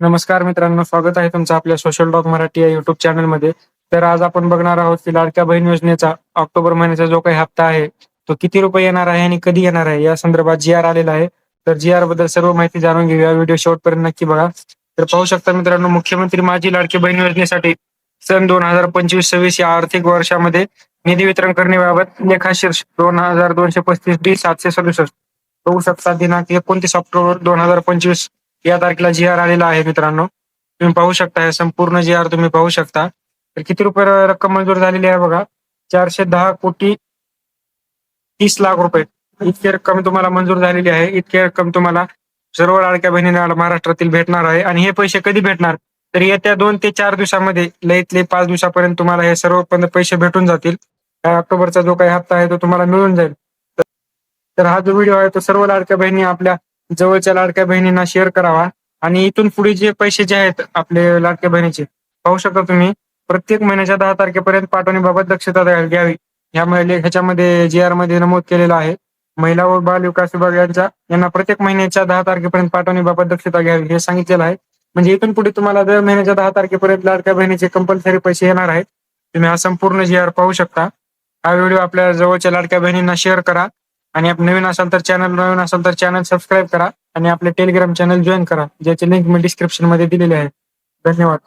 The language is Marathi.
नमस्कार मित्रांनो स्वागत आहे तुमचं आपल्या सोशल डॉक मराठी या युट्यूब चॅनलमध्ये तर आज आपण बघणार आहोत की लाडक्या बहीण योजनेचा ऑक्टोबर महिन्याचा जो काही हप्ता आहे तो किती रुपये येणार आहे आणि कधी येणार आहे? या संदर्भात जी आर आलेला आहे. तर जी आरबद्दल सर्व माहिती जाणून घेऊया. व्हिडिओ शेवटपर्यंत नक्की बघा. तर पाहू शकता मित्रांनो मुख्यमंत्री माझी लाडकी बहीण योजनेसाठी सन दोन हजार पंचवीस सव्वीस या आर्थिक वर्षामध्ये निधी वितरण करण्याबाबत लेखाशीर्ष दोन हजार दोनशे पस्तीस डी सातशे सदुसष्ट. पाहू शकता दिनांक एकोणतीस ऑक्टोबर दोन हजार पंचवीस. या तारखेला जी आर आलेला आहे मित्रांनो. तुम्ही पाहू शकता हे संपूर्ण जी आर तुम्ही पाहू शकता. तर किती रुपये रक्कम मंजूर झालेली आहे बघा. चारशे दहा कोटी तीस लाख रुपये. इतकी रक्कम तुम्हाला मंजूर झालेली आहे. इतकी रक्कम तुम्हाला सर्व लाडक्या बहिणींना महाराष्ट्रातील भेटणार आहे. आणि हे पैसे कधी भेटणार? तर येत्या दोन ते चार दिवसामध्ये लईतले पाच दिवसापर्यंत तुम्हाला हे सर्व पैसे भेटून जातील. ऑक्टोबरचा जो काही हप्ता आहे तो तुम्हाला मिळून जाईल. तर- तर हा जो व्हिडिओ आहे तो सर्व लाडक्या बहिणी आपल्या जवळच्या लाडक्या बहिणींना शेअर करावा. आणि इथून पुढे जे पैसे जे आहेत आपले लाडक्या बहिणीचे पाहू शकता तुम्ही प्रत्येक महिन्याच्या दहा तारखेपर्यंत पाठवण्याबाबत दक्षता घ्यावी. यामुळे ह्याच्यामध्ये जी आरमध्ये नमूद केलेलं आहे. महिला व बाल विकास विभाग यांच्या यांना प्रत्येक महिन्याच्या दहा तारखेपर्यंत पाठवण्याबाबत दक्षता घ्यावी. हे सांगितलेलं आहे. म्हणजे इथून पुढे तुम्हाला दर महिन्याच्या दहा तारखेपर्यंत लाडक्या बहिणीचे कंपल्सरी पैसे येणार आहेत. तुम्ही हा संपूर्ण जी आर पाहू शकता. हा व्हिडिओ आपल्या जवळच्या लाडक्या बहिणींना शेअर करा. आणि आप नवीन असाल तर चॅनल नवीन असाल तर चॅनल सबस्क्राईब करा आणि आपले टेलिग्राम चॅनल जॉईन करा. ज्याची लिंक मी डिस्क्रिप्शनमध्ये दिलेली आहे. धन्यवाद.